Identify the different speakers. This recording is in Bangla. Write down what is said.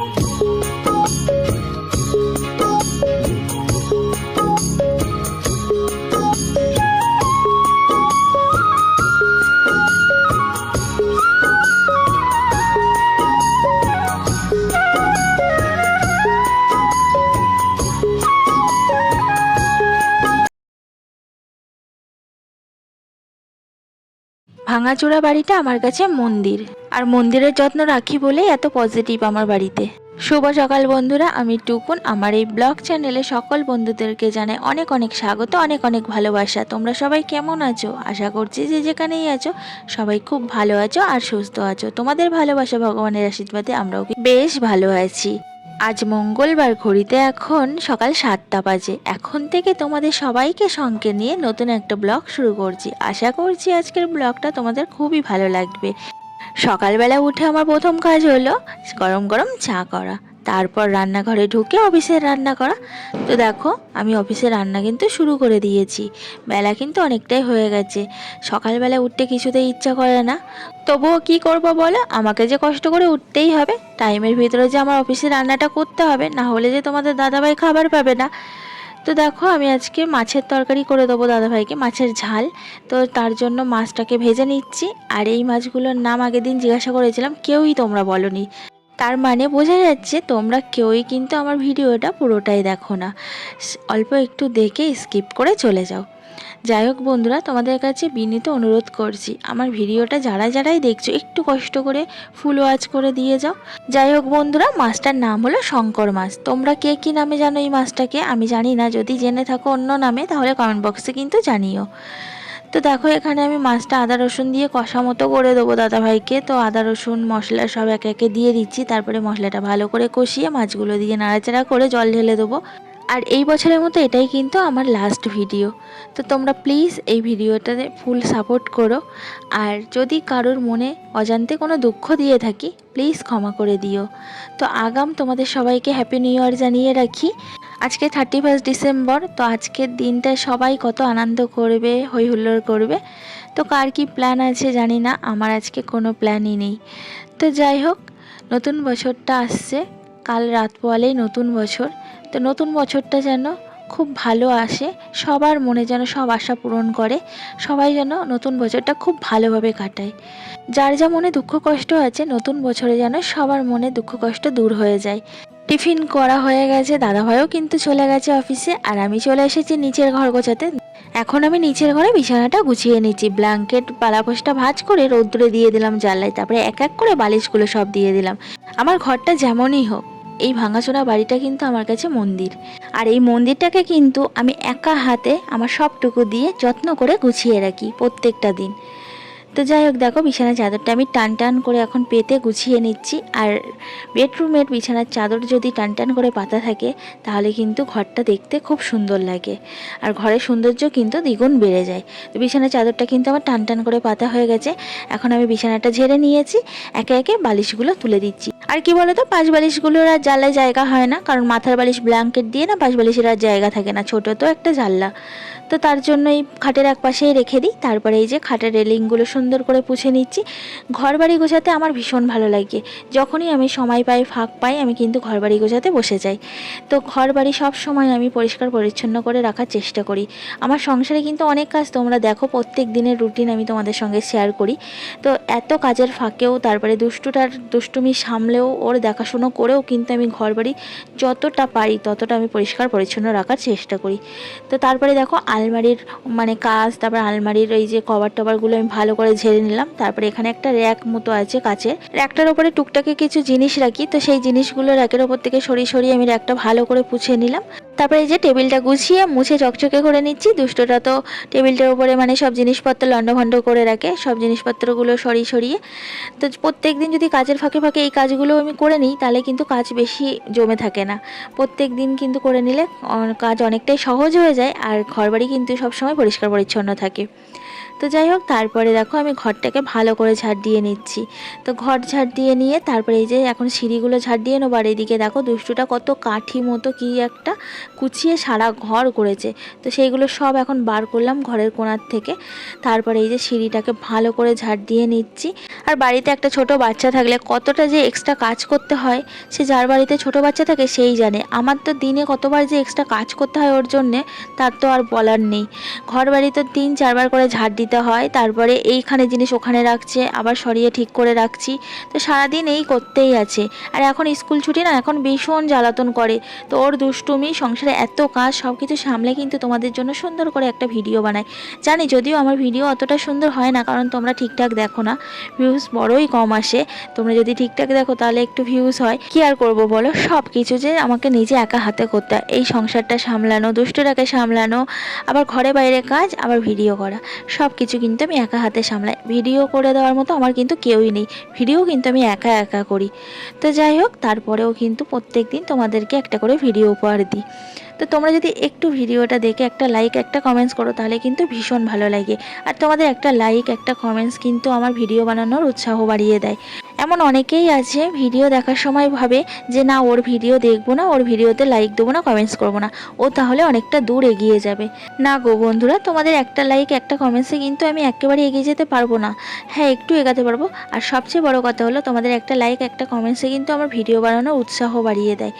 Speaker 1: Bye. ভাঙাচোরা বাড়িটা আমার কাছে মন্দির। আর মন্দিরের যত্ন রাখি বলেই এত পজিটিভ আমার বাড়িতে। শুভ সকাল বন্ধুরা, আমি টুকুন। আমার এই ব্লগ চ্যানেলে সকল বন্ধুদেরকে জানাই অনেক অনেক স্বাগত, অনেক অনেক ভালোবাসা। তোমরা সবাই কেমন আছো? আশা করছি যে যেখানেই আছো, সবাই খুব ভালো আছো আর সুস্থ আছো। তোমাদের ভালোবাসা ভগবানের আশীর্বাদে আমরাও বেশ ভালো আছি। আজ মঙ্গলবার ঘড়িতে এখন সকাল সাতটা বাজে। এখন থেকে তোমাদের সবাইকে সঙ্গে নিয়ে নতুন একটা ব্লগ শুরু করছি। আশা করছি আজকের ব্লগটা তোমাদের খুবই ভালো লাগবে। সকালবেলা উঠে আমার প্রথম কাজ হলো গরম গরম চা করা। তারপর রান্নাঘরে ঢুকে অফিসের রান্না করা। তো দেখো, আমি অফিসে রান্না কিন্তু শুরু করে দিয়েছি। বেলা কিন্তু অনেকটাই হয়ে গেছে। সকালবেলা উঠতে কিছুতেই ইচ্ছা করে না। তবুও কি করব বলো? আমাকে যে কষ্ট করে উঠতেই হবে, টাইমের ভিতরে যে আমার অফিসে রান্নাটা করতে হবে, না হলে যে তোমাদের দাদাভাই খাবার পাবে না। তো দেখো, আমি আজকে মাছের তরকারি করে দেবো দাদাভাইকে, মাছের ঝাল। তো তার জন্য মাছটাকে ভেজে নিচ্ছি। আর এই মাছগুলোর নাম আগের দিন জিজ্ঞাসা করেছিলাম, কেউই তোমরা বলনি। তার মানে বোঝা যাচ্ছে তোমরা কেউই কিন্তু আমার ভিডিওটা পুরোটাই দেখো না। অল্প একটু দেখে স্কিপ করে চলে যাও। যাই হোক বন্ধুরা, তোমাদের কাছে বিনীত অনুরোধ করছি, আমার ভিডিওটা যারা যারাই দেখছ, একটু কষ্ট করে ফুল ওয়াচ করে দিয়ে যাও। যাই হোক বন্ধুরা, মাছটার নাম হলো শঙ্কর মাছ। তোমরা কে কী নামে জানো এই মাছটাকে? আমি জানি না, যদি জেনে থাকো অন্য নামে, তাহলে কমেন্ট বক্সে কিন্তু জানিও। তো দেখো, এখানে আমি মাছটা আদা, রসুন দিয়ে কষা মতো করে দেবো দাদাভাইকে। তো আদা, রসুন, মশলা সব একে একে দিয়ে দিচ্ছি। তারপরে মশলাটা ভালো করে কষিয়ে মাছগুলো দিয়ে নাড়াচাড়া করে জল ঢেলে দেবো। আর এই বছরের মতো এটাই কিন্তু আমার লাস্ট ভিডিও তো তোমরা প্লিজ এই ভিডিওটাতে ফুল সাপোর্ট করো। আর যদি কারোর মনে অজান্তে কোনো দুঃখ দিয়ে থাকি প্লিজ ক্ষমা করে দিও। তো আগাম তোমাদের সবাইকে হ্যাপি নিউ ইয়ার জানিয়ে রাখি। আজকে থার্টি ফার্স্ট ডিসেম্বর তো আজকের দিনটা সবাই কত আনন্দ করবে হই হুল্লোড় করবে। তো কার কি প্ল্যান আছে জানি না, আমার আজকে কোনো প্ল্যানই নেই। তো যাই হোক, নতুন বছরটা আসছে, কাল রাত পোয়ালেই নতুন বছর। তো নতুন বছরটা যেন খুব ভালো আসে, সবার মনে যেন সব আশা পূরণ করে, সবাই যেন নতুন বছরটা খুব ভালোভাবে কাটায়। যার যা মনে দুঃখ কষ্ট আছে, নতুন বছরে যেন সবার মনে দুঃখ কষ্ট দূর হয়ে যায়। টিফিন করা হয়ে গেছে, দাদাভাইও কিন্তু চলে গেছে অফিসে আর আমি চলে এসেছি নিচের ঘর গোছাতে। এখন আমি নিচের ঘরে বিছানাটা গুছিয়ে নিচ্ছি। ব্ল্যাঙ্কেট, পালাপোষটা ভাঁজ করে রৌদ্রে দিয়ে দিলাম জানলায়। তারপরে এক এক করে বালিশগুলো সব দিয়ে দিলাম। আমার ঘরটা যেমনই হোক, এই ভাঙাচোরা বাড়িটা কিন্তু আমার কাছে মন্দির। আর এই মন্দিরটাকে কিন্তু আমি একা হাতে আমার সবটুকু দিয়ে যত্ন করে গুছিয়ে রাখি প্রত্যেকটা দিন। তো যাই হোক, দেখো বিছানার চাদরটা আমি টান টান করে এখন পেতে গুছিয়ে নিচ্ছি। আর বেডরুমের বিছানার চাদর যদি টান টান করে পাতা থাকে, তাহলে কিন্তু ঘরটা দেখতে খুব সুন্দর লাগে। আর ঘরের সৌন্দর্য কিন্তু দ্বিগুণ বেড়ে যায়। তো বিছানার চাদরটা কিন্তু আমার টান টান করে পাতা হয়ে গেছে। এখন আমি বিছানাটা ঝেড়ে নিয়েছি। একে একে বালিশগুলো তুলে দিচ্ছি। আর কি বলতো পাশ বালিশগুলোর আর জানলায় জায়গা হয় না, কারণ মাথার বালিশ ব্ল্যাঙ্কেট দিয়ে না পাশ বালিশের আর জায়গা থাকে না, ছোট তো একটা জানলা। তো তার জন্য এই খাটের এক পাশেই রেখে দিই, তারপরে এই যে খাটের রেলিংগুলো সুন্দর করে পুছে নিচ্ছি। ঘর বাড়ি গোছাতে আমার ভীষণ ভালো লাগে, যখনই আমি সময় পাই, ফাঁক পাই, আমি কিন্তু ঘর বাড়ি গোছাতে বসে যাই। তো ঘর বাড়ি সব সময় আমি পরিষ্কার পরিচ্ছন্ন করে রাখার চেষ্টা করি। আমার সংসারে কিন্তু অনেক কাজ, তোমরা দেখো প্রত্যেক দিনের রুটিন আমি তোমাদের সঙ্গে শেয়ার করি। তো এত কাজের ফাঁকেও তারপরে দুষ্টুটার দুষ্টুমি সামলেও, ওর দেখাশুনো করেও কিন্তু আমি ঘর বাড়ি যতটা পারি, ততটা আমি পরিষ্কার, পরিচ্ছন্ন রাখার চেষ্টা করি। তো তারপরে দেখো আলমারির মানে কাজ, তারপর আলমারির এই যে কভার টভারগুলো আমি ভালো করে ঝেড়ে নিলাম। তারপরে এখানে একটা র্যাক মতো আছে কাছে র্যাকটার ওপরে টুকটাকে কিছু জিনিস রাখি, তো সেই জিনিসগুলো র্যাকের ওপর থেকে সরিয়ে সরিয়ে আমি র্যাকটা ভালো করে পুছিয়ে নিলাম। তারপরে এই যে টেবিলটা গুছিয়ে মুছে চকচকে করে নিচ্ছি, দুষ্টটা তো টেবিলটার উপরে মানে সব জিনিসপত্র লণ্ডভণ্ড করে রাখে, সব জিনিসপত্রগুলো সরিয়ে সরিয়ে। তো প্রত্যেক দিন যদি কাজের ফাঁকে ফাঁকে এই কাজগুলো আমি করে নিই, তাহলে কিন্তু কাজ বেশি জমে থাকে না। প্রত্যেক দিন কিন্তু করে নিলে কাজ অনেকটাই সহজ হয়ে যায়, আর ঘরবাড়ি কিন্তু সবসময় পরিষ্কার পরিচ্ছন্ন থাকে। তো যাই হোক, তারপরে দেখো আমি ঘরটাকে ভালো করে ঝাড় দিয়ে নিচ্ছি। তো ঘর ঝাড় দিয়ে নিয়ে তারপরে এই যে এখন সিঁড়িগুলো ঝাড় দিয়ে নেব। এদিকে দেখো দুষ্টুটা কত কাঠি মতো কি একটা কুচিয়ে সারা ঘর করেছে। তো সেইগুলো সব এখন বার করলাম ঘরের কোণার থেকে। তারপরে এই যে সিঁড়িটাকে ভালো করে ঝাড় দিয়ে নিচ্ছি। আর বাড়িতে একটা ছোট বাচ্চা থাকলে কতটা যে এক্সট্রা কাজ করতে হয়, সে যার বাড়িতে ছোট বাচ্চা থাকে সেই জানে। আমার তো দিনে কতবার যে এক্সট্রা কাজ করতে হয় ওর জন্যে, তার তো আর বলার নেই। ঘর বাড়ি তো তিন চারবার করে ঝাড় দিতে হয়, তারপরে এইখানে জিনিস ওখানে রাখছে, আবার সরিয়ে ঠিক করে রাখছি। তো সারাদিন এই করতেই আছে। আর এখন স্কুল ছুটি না, এখন ভীষণ জ্বালাতন করে। তো ওর দুষ্টুমি, সংসারে এত কাজ সব কিছু সামলে কিন্তু তোমাদের জন্য সুন্দর করে একটা ভিডিও বানাই জানি, যদিও আমার ভিডিও অতটা সুন্দর হয় না, কারণ তোমরা ঠিকঠাক দেখো না। ভিউজ বড়ই কম আসে। তোমরা যদি ঠিকঠাক দেখো, তাহলে একটু ভিউজ হয়। কি আর করব বলো? সব কিছু যে আমাকে নিজে একা হাতে করতে হয়। এই সংসারটা সামলানো, দুষ্টুটাকে সামলানো, আবার ঘরে বাইরে কাজ, আবার ভিডিও করা। সব কিছু কিন্তু আমি একা হাতে সামলাই। ভিডিও করে দেওয়ার মতো আমার কিন্তু কেউই নেই। ভিডিও কিন্তু আমি একা একা করি। তো যাই হোক, তারপরেও কিন্তু প্রত্যেক দিন তোমাদেরকে একটা করে ভিডিও উপহার দিই। তো তোমরা যদি একটু ভিডিওটা দেখে একটা লাইক একটা কমেন্টস করো, তাহলে কিন্তু ভীষণ ভালো লাগে। আর তোমাদের একটা লাইক একটা কমেন্টস কিন্তু আমার ভিডিও বানানোর উৎসাহ বাড়িয়ে দেয়। এমন অনেকেই আছে ভিডিও দেখার সময় ভাবে যে, না, ওর ভিডিও দেখব না, ওর ভিডিওতে লাইক দেবো না কমেন্টস করব না। ও তাহলে অনেকটা দূর এগিয়ে যাবে। না গো বন্ধুরা, তোমাদের একটা লাইক একটা কমেন্টসে কিন্তু আমি একেবারে এগিয়ে যেতে পারব না। হ্যাঁ একটু এগাতে পারব। আর সবচেয়ে বড় কথা হলো, তোমাদের একটা লাইক একটা কমেন্টসে কিন্তু আমার ভিডিও বানানোর উৎসাহ বাড়িয়ে দেয়।